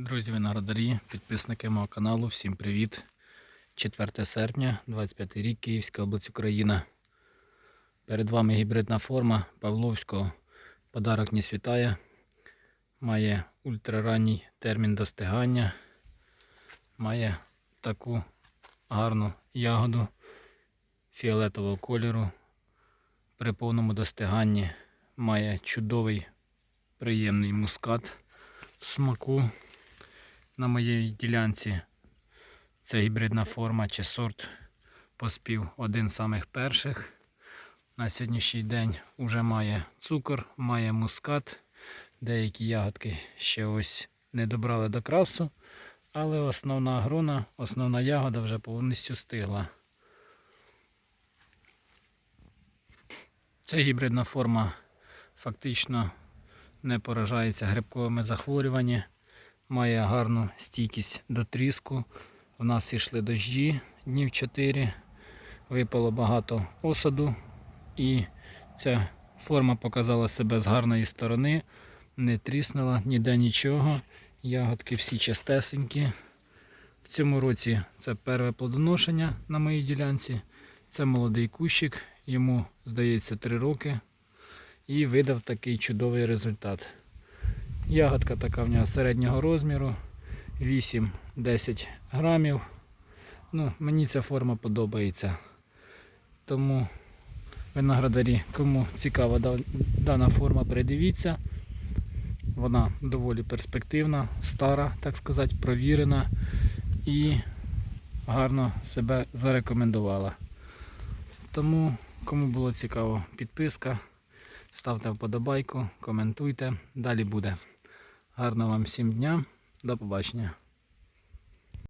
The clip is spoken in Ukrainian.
Друзі виноградарі, підписники мого каналу, всім привіт. 4 серпня, 25 рік, Київська область Україна. Перед вами гібридна форма Павловського. Подарок не світає. Має ультраранній термін достигання. Має таку гарну ягоду фіолетового кольору. При повному достиганні має чудовий приємний мускат в смаку на моїй ділянці. Це гібридна форма чи сорт поспів один з самих перших. На сьогоднішній день вже має цукор, має мускат. Деякі ягодки ще ось не добрали до красу, але основна грона, основна ягода вже повністю стигла. Ця гібридна форма фактично не поражається грибковими захворюваннями, має гарну стійкість до тріску. У нас йшли дощі днів 4, випало багато осаду, і ця форма показала себе з гарної сторони, не тріснула ніде нічого. Ягодки всі чистесенькі. В цьому році це перше плодоношення на моїй ділянці. Це молодий кущик, йому здається 3 роки і видав такий чудовий результат. Ягодка така в нього середнього розміру, 8-10 грамів. Ну, мені ця форма подобається. Тому виноградарі, кому цікава дана форма, придивіться. Вона доволі перспективна, стара, так сказати, провірена і гарно себе зарекомендувала. Тому, кому було цікаво, підписка. Ставте вподобайку, коментуйте. Далі буде. Гарного вам всім дня. До побачення.